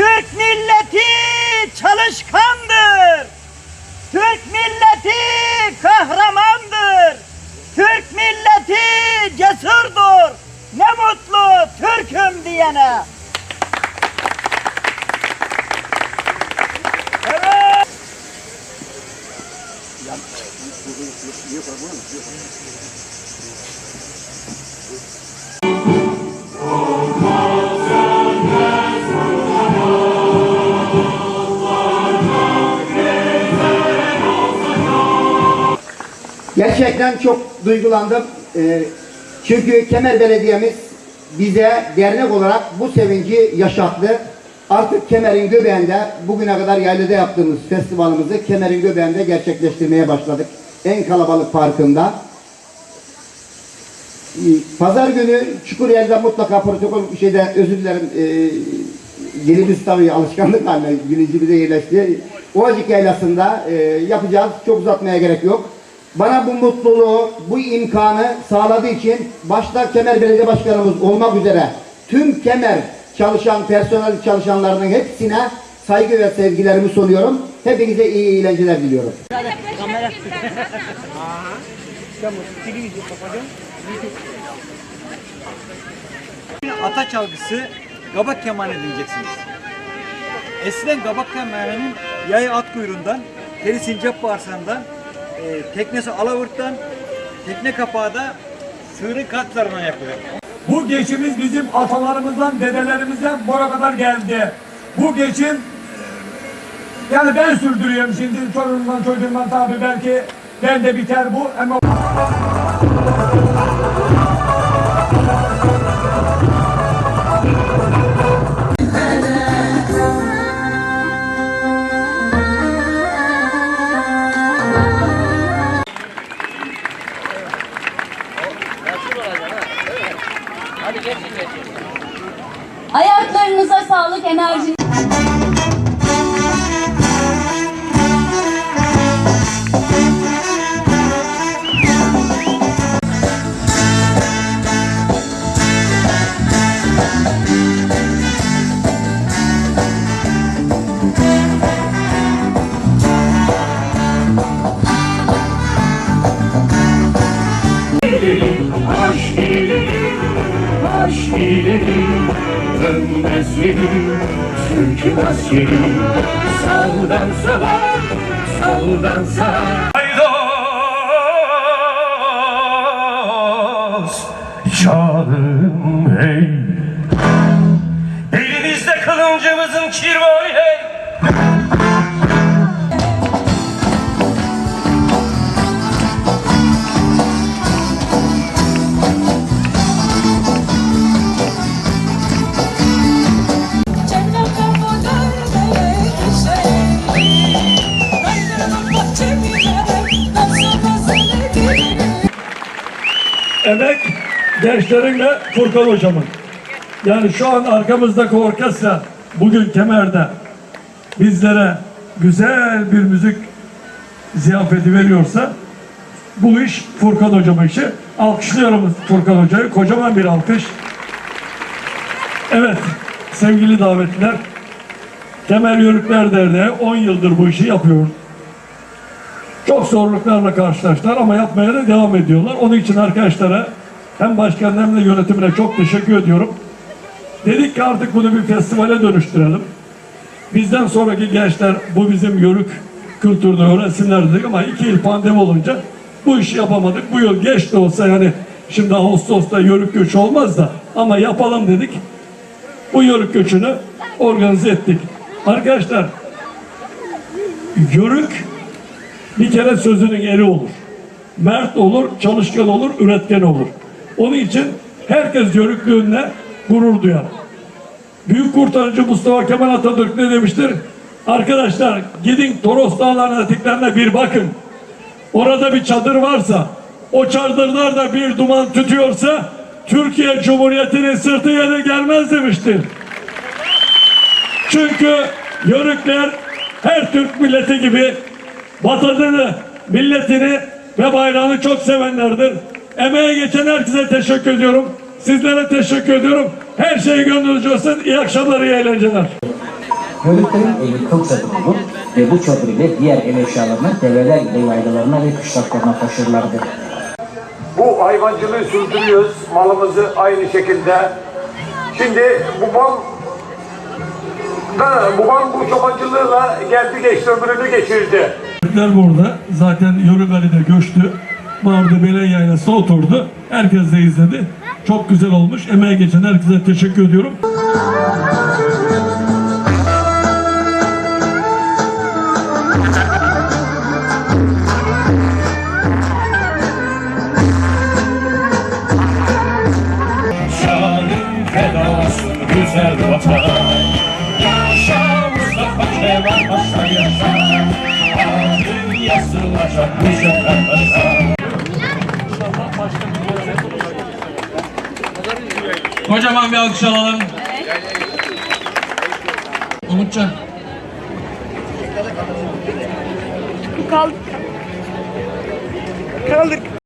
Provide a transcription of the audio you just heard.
Türk milleti çalışkandır. Türk milleti kahramandır. Türk milleti cesurdur. Ne mutlu Türk'üm diyene. Evet. Gerçekten çok duygulandım. Ee, çünkü Kemer Belediye'miz bize dernek olarak bu sevinci yaşattı. Artık Kemer'in göbeğinde bugüne kadar yaylada yaptığımız festivalimizi Kemer'in göbeğinde gerçekleştirmeye başladık. En kalabalık parkında. Ee, Pazar günü Çukuryer'de mutlaka protokol bir şeyde özür dilerim e, dilimiz tabii alışkanlık haline bilincimize yerleşti. Ovacık Yaylası'nda e, yapacağız. Çok uzatmaya gerek yok. Bana bu mutluluğu, bu imkanı sağladığı için başta Kemer Belediye Başkanımız olmak üzere tüm Kemer çalışan, personel çalışanlarının hepsine saygı ve sevgilerimi sunuyorum. Hepinize iyi eğlenceler diliyorum. Ata çalgısı Gabak Kemanı dinleyeceksiniz. Eskiden Gabak Kemanı'nın yayı at kuyruğundan, teri sincap bağırsağından, e, teknesi alavurttan, tekne kapağı da sığırın katlarından yapılıyor. Bu geçimiz bizim atalarımızdan, dedelerimizden bura kadar geldi. Bu geçim yani ben sürdürüyorum şimdi çoluğumdan çocuğumdan tabi belki ben de biter bu ama ileri Dönmez geri, sürkmez geri Sağdan sola, soldan sağa Haydos, canım hey. Elimizde kılıncımızın kirvanı emek gençlerinle Furkan hocamın. Yani şu an arkamızdaki orkestra bugün Kemer'de bizlere güzel bir müzik ziyafeti veriyorsa bu iş Furkan hocamın işi. Alkışlıyorum Furkan hocayı. Kocaman bir alkış. Evet sevgili davetliler Kemer Yörükler Derneği 10 yıldır bu işi yapıyor. Çok zorluklarla karşılaştılar ama yapmaya da devam ediyorlar. Onun için arkadaşlara hem başkan hem de yönetimine çok teşekkür ediyorum. Dedik ki artık bunu bir festivale dönüştürelim. Bizden sonraki gençler bu bizim yörük kültürünü öğrensinler dedik ama iki yıl pandemi olunca bu işi yapamadık. Bu yıl geç de olsa yani şimdi Ağustos'ta yörük göçü olmaz da ama yapalım dedik. Bu yörük göçünü organize ettik. Arkadaşlar yörük bir kere sözünün eri olur. Mert olur, çalışkan olur, üretken olur. Onun için herkes yörüklüğünle gurur duyar. Büyük kurtarıcı Mustafa Kemal Atatürk ne demiştir? Arkadaşlar gidin Toros Dağları'nın eteklerine bir bakın. Orada bir çadır varsa, o çadırlarda bir duman tütüyorsa Türkiye Cumhuriyeti'nin sırtı yere gelmez demiştir. Çünkü Yörükler her Türk milleti gibi vatanını, milletini ve bayrağını çok sevenlerdir. Emeğe geçen herkese teşekkür ediyorum. Sizlere teşekkür ediyorum. Her şey gönlünüzce olsun. İyi akşamlar, iyi eğlenceler. Yörüklerin evi kıl çadırı olur ve bu çadır ile diğer ev eşyalarını develer ile yaylalarına ve kışlaklarına taşırlardı. Bu hayvancılığı sürdürüyoruz. Malımızı aynı şekilde. Şimdi babam da babam bu çobancılığıyla geldi geçti ömrünü geçirdi. Türkler burada zaten Yörük Ali'de göçtü. Mağarada Belen Yaylası'na oturdu. Herkes de izledi. Çok güzel olmuş. Emeğe geçen herkese teşekkür ediyorum. Yazılacak bu sokaklara Kocaman bir alkış alalım. Umutcan. Kaldır.